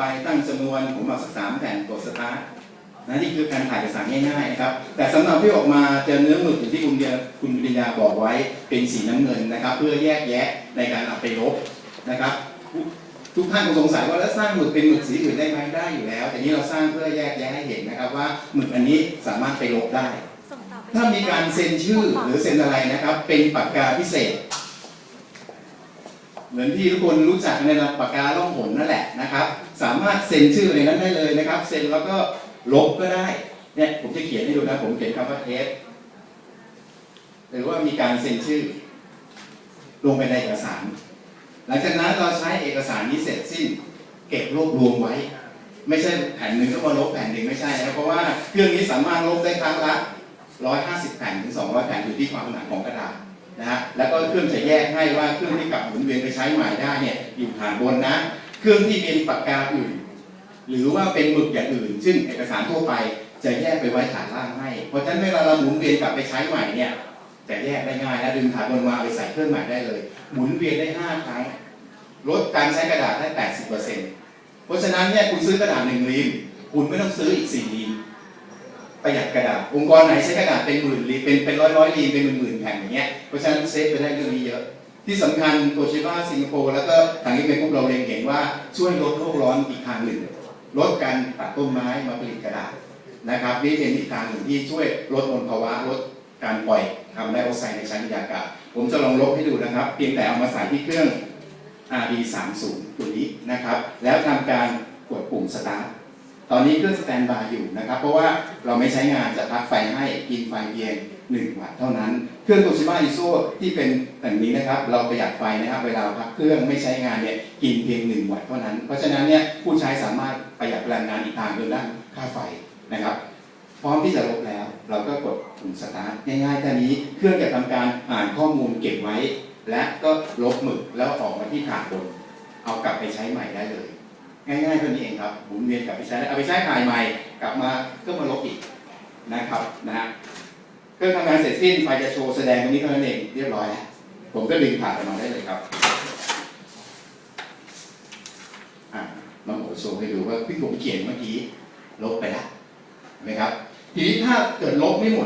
ไปตั้งจำนวนผมเอาสักสามแผ่นกดสตาร์ทนะนี่คือการถ่ายเอกสารง่ายๆนะครับ แต่สำหรับที่ออกมาเจอเนื้อหมึกอย่างที่คุณเดียคุณปริญญาบอกไว้เป็นสีน้ำเงินนะครับ เพื่อแยกแยะในการเอาไปลบนะครับ ทุกท่านคงสงสัยว่าแล้วสร้างหมึกเป็นหมึกสีอื่นได้ไหมได้อยู่แล้ว แต่นี้เราสร้างเพื่อแยกแยะให้เห็นนะครับว่าหมึกอันนี้สามารถไปลบได้ ถ้ามีการเซ็นชื่อหรือเซ็นอะไรนะครับ เป็นปากกาพิเศษ เหมือนที่ทุกคนรู้จักในปากกาล่องหนนั่นแหละนะ ครับ สามารถเซ็นชื่อในนั้นได้เลยนะครับ เซ็นแล้วก็ลบก็ได้เนี่ยผมจะเขียนให้ดูนะผมเขียนคำว่าเทสหรือว่ามีการเซ็นชื่อ ลงไปในเอกสาร หลังจากนั้นเราใช้เอกสารนี้เสร็จสิ้น เก็บรวบรวมไว้ ไม่ใช่แผ่นหนึ่งก็มาลบแผ่นหนึ่งไม่ใช่นะเพราะว่าเครื่องนี้สามารถลบได้ครั้งละ 150 แผ่นถึง 200 แผ่นอยู่ที่ความหนาของกระดาษนะฮะแล้วก็เครื่องจะแยกให้ว่าเครื่องที่กลับหมุนเวียนไปใช้ใหม่ได้เนี่ยอยู่ฐานบนนะ เครื่องที่เป็นปากกาอื่น หรือว่าเป็นหมึกอย่างอื่น ซึ่งเอกสารทั่วไปจะแยกไปไว้ฐานล่างให้ เพราะฉะนั้นเวลาเราหมุนเวียนกลับไปใช้ใหม่เนี่ยจะแยกได้ง่ายและดึงฐานบนมาไปใส่เครื่องใหม่ได้เลย หมุนเวียนได้5ครั้งลดการใช้กระดาษได้ 80%เพราะฉะนั้นเนี่ยคุณซื้อกระดาษหนึ่งลีนคุณไม่ต้องซื้ออีก4ลีนประหยัดกระดาษ องค์กรไหนใช้กระดาษเป็นหมื่นลีเป็นเป็นร้อยร้อยลีเป็นหมื่นหมื่นแผ่นอย่างเงี้ย เพราะฉะนั้นเซฟไปได้เรื่องนี้เยอะ ที่สำคัญโตชิบ้าสิงคโปร์แล้วก็ทางนี้เป็นพวกเราเองเห็นว่าช่วยลดโลกร้อนอีกทางหนึ่ง ลดการตัดต้นไม้มาผลิตกระดาษนะครับนี่เป็นอีกทางหนึ่งที่ช่วยลดมลภาวะลดการปล่อยคาร์บอนไดออกไซด์ในชั้นบรรยากาศ ผมจะลองลบให้ดูนะครับ เพียงแต่เอามาใส่ที่เครื่อง RD30 ตัวนี้นะครับ แล้วทำการกดปุ่มสตาร์ทตอนนี้เครื่องสแตนบายอยู่นะครับ เพราะว่าเราไม่ใช้งานจะพักไฟให้กินไฟเพียง 1 วัตต์เท่านั้น เครื่องโตชิบ้าอิโซที่เป็นแบบนี้นะครับ เราประหยัดไฟนะครับ เวลาพักเครื่องไม่ใช้งานเนี่ยกินเพียง 1 วัตต์เท่านั้น เพราะฉะนั้นเนี่ยผู้ใช้สามารถประหยัดพลังงานอีกทางโดยด้านค่าไฟนะครับ พร้อมที่จะลบแล้ว เราก็กดปุ่มสตาร์ทง่ายๆแค่นี้เครื่องจะทำการอ่านข้อมูลเก็บไว้ และก็ลบหมึกแล้วออกมาที่ฐานบน เอากลับไปใช้ใหม่ได้เลย ง่ายๆเท่านี้เองครับหมุนเวียนกลับไปใช้เอาไปใช้ถ่ายใหม่กลับมาก็มาลบอีกนะครับนะฮะ รื่องทำงานเสร็จสิ้นไฟจะโชว์แสดงตรงนี้เท่านั้นเองเรียบร้อยแล้วผมก็ดึงผ่านออกมาได้เลยครับอะน้องโอโชว์ให้ดูว่าพี่ผมเขียนเมื่อกี้ลบไปแล้วเห็นไหมครับ ทีนี้ถ้าเกิดลบไม่หมด